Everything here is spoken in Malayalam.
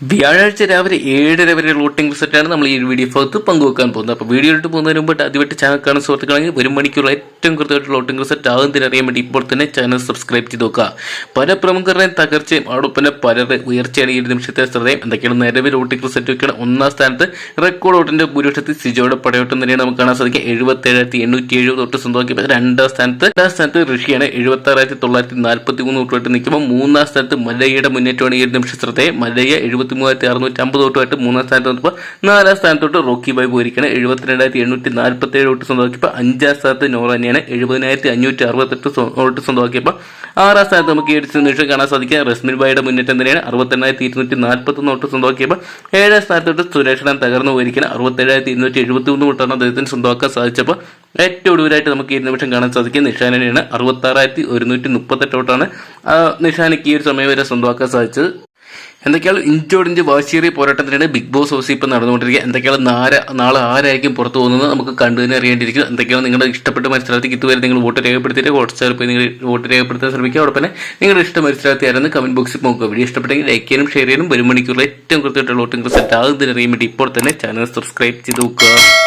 വ്യാഴാഴ്ച രാവിലെ ഏഴര വരെ ലോട്ടിംഗ് റിസൾട്ടാണ് നമ്മൾ ഈ വീഡിയോ ഭാഗത്ത് പങ്കുവെക്കാൻ പോകുന്നത്. അപ്പോൾ വീഡിയോ ഇട്ട് പോകുന്നതിന് മുമ്പ് ആദ്യമായിട്ട് ചാനൽ കാണുന്ന സുഹൃത്തുക്കളെങ്കിൽ ഒരു മണിക്കൂർ ഏറ്റവും കൃത്യമായിട്ടുള്ള വോട്ടിംഗ് റിസൾട്ട് തന്നെ അറിയാൻ വേണ്ടി ഇപ്പോൾ തന്നെ ചാനൽ സബ്സ്ക്രൈബ് ചെയ്ത് നോക്കുക. പല പ്രമുഖരുടെയും തകർച്ചയും അതോടൊപ്പം തന്നെ പലരുടെ ഉയർച്ചയാണ് ഈ നിമിഷത്തെ ശ്രദ്ധയും. എന്തൊക്കെയാണ് നിലവിൽ ലോട്ടിംഗ് റിസൾട്ട് ഒക്കെയാണ് ഒന്നാം സ്ഥാനത്ത് റെക്കോർഡ് വോട്ടിന്റെ ഭൂരിപക്ഷത്തിൽ സിജോയുടെ പടയോട്ടം തന്നെയാണ് നമുക്ക് കാണാൻ സാധിക്കുക. എഴുപത്തി ഏഴായിരത്തി എണ്ണൂറ്റി എഴുപത് തൊട്ട് സ്വന്തമാക്കി. രണ്ടാം സ്ഥാനത്ത് രണ്ടാം സ്ഥാനത്ത് ഋഷിയാണ്. എഴുപത്തി ആറായിരത്തി തൊള്ളായിരത്തി നാൽപ്പത്തി മൂന്ന് തൊട്ടുമായിട്ട് നിൽക്കുമ്പോൾ മൂന്നാം സ്ഥാനത്ത് മലയുടെ മുന്നേറ്റമാണ് ഈ ഒരു നിമിഷ ശ്രദ്ധയെ. മലയ എഴുപത്തി മൂവായിരത്തി അറുന്നൂറ്റി അമ്പത് തൊട്ടുമായിട്ട് മൂന്നാം സ്ഥാനത്ത് നിന്നപ്പോൾ നാലാം സ്ഥാനത്തോട്ട് റോക്കി ബൈ പോയിരിക്കുകയാണ്. എഴുപത്തിരണ്ടായിരത്തി എണ്ണൂറ്റി നാൽപ്പത്തി ഏഴ് തൊട്ട് സ്വന്തമാക്കിയപ്പോൾ അഞ്ചാം സ്ഥാനത്ത് നോറ തന്നെയാണ് എഴുപതിനായിരത്തി അഞ്ഞൂറ്റി അറുപത്തെട്ട് വോട്ട് സ്വന്തമാക്കിയപ്പോൾ ആറാം സ്ഥാനത്ത് നമുക്ക് ഈ ഒരു നിമിഷം കാണാൻ സാധിക്കുക റസ്മിൻ ബായുടെ മുന്നേറ്റം തന്നെയാണ്. അറുപത്തെണ്ണായിരത്തി ഇരുന്നൂറ്റി നാൽപ്പത്തൊന്ന് വോട്ട് സ്വന്തമാക്കിയപ്പോൾ ഏഴാം സ്ഥാനത്തോട്ട് സുരേഷണം തകർന്നു പോയിരിക്കണം അറുപത്തേഴായിരത്തി ഇരുന്നൂറ്റി എഴുപത്തി മൂന്ന് വോട്ടാണ് അദ്ദേഹത്തിന് സ്വന്തമാക്കാൻ സാധിച്ചപ്പോൾ ഏറ്റവും ഒടുവിലായിട്ട് നമുക്ക് ഈ നിമിഷം കാണാൻ സാധിക്കുക നിഷാനിനെയാണ് അറുപത്താറായിരത്തി ഒരുന്നൂറ്റി മുപ്പത്തെട്ട് വോട്ടാണ് നിഷാനിക്ക് ഈ ഒരു സമയം വരെ സ്വന്തമാക്കാൻ സാധിച്ചത്. എന്തൊക്കെയാണ് ഇഞ്ചോടിഞ്ച് വാശിയേറിയ പോരാട്ടത്തിനാണ് ബിഗ് ബോസ് ഹൗസ് ഇപ്പം നടന്നുകൊണ്ടിരിക്കുക? എന്തൊക്കെയാണ് നാളെ നാളെ ആരായിരിക്കും പുറത്തു പോകുന്നത്? നമുക്ക് കണ്ടു തന്നെ അറിയേണ്ടിയിരിക്കും എന്തൊക്കെയാണ് നിങ്ങളുടെ ഇഷ്ടപ്പെട്ട മത്സരത്തിൽ ഇതുവരെ നിങ്ങൾ വോട്ട് രേഖപ്പെടുത്തിയിട്ട് വാട്സാപ്പിൽ പോയി നിങ്ങൾ വോട്ട് രേഖപ്പെടുത്താൻ ശ്രമിക്കുക. അവിടെ തന്നെ നിങ്ങളുടെ ഇഷ്ട മത്സരാർത്ഥി ആരെന്ന് കമന്റ് ബോക്സിൽ നോക്കുക. വീഡിയോ ഇഷ്ടപ്പെട്ടെങ്കിൽ ലൈക്ക് ചെയ്യാനും ഷെയർ ചെയ്യാനും ഒരു മണിക്കൂറിൽ ഏറ്റവും കൃത്യമായിട്ടുള്ള വോട്ടിംഗ് റിസൾട്ട് ആകുന്നതിന് അറിയാൻ വേണ്ടി ഇപ്പോൾ തന്നെ ചാനൽ സബ്സ്ക്രൈബ് ചെയ്ത് നോക്കുക.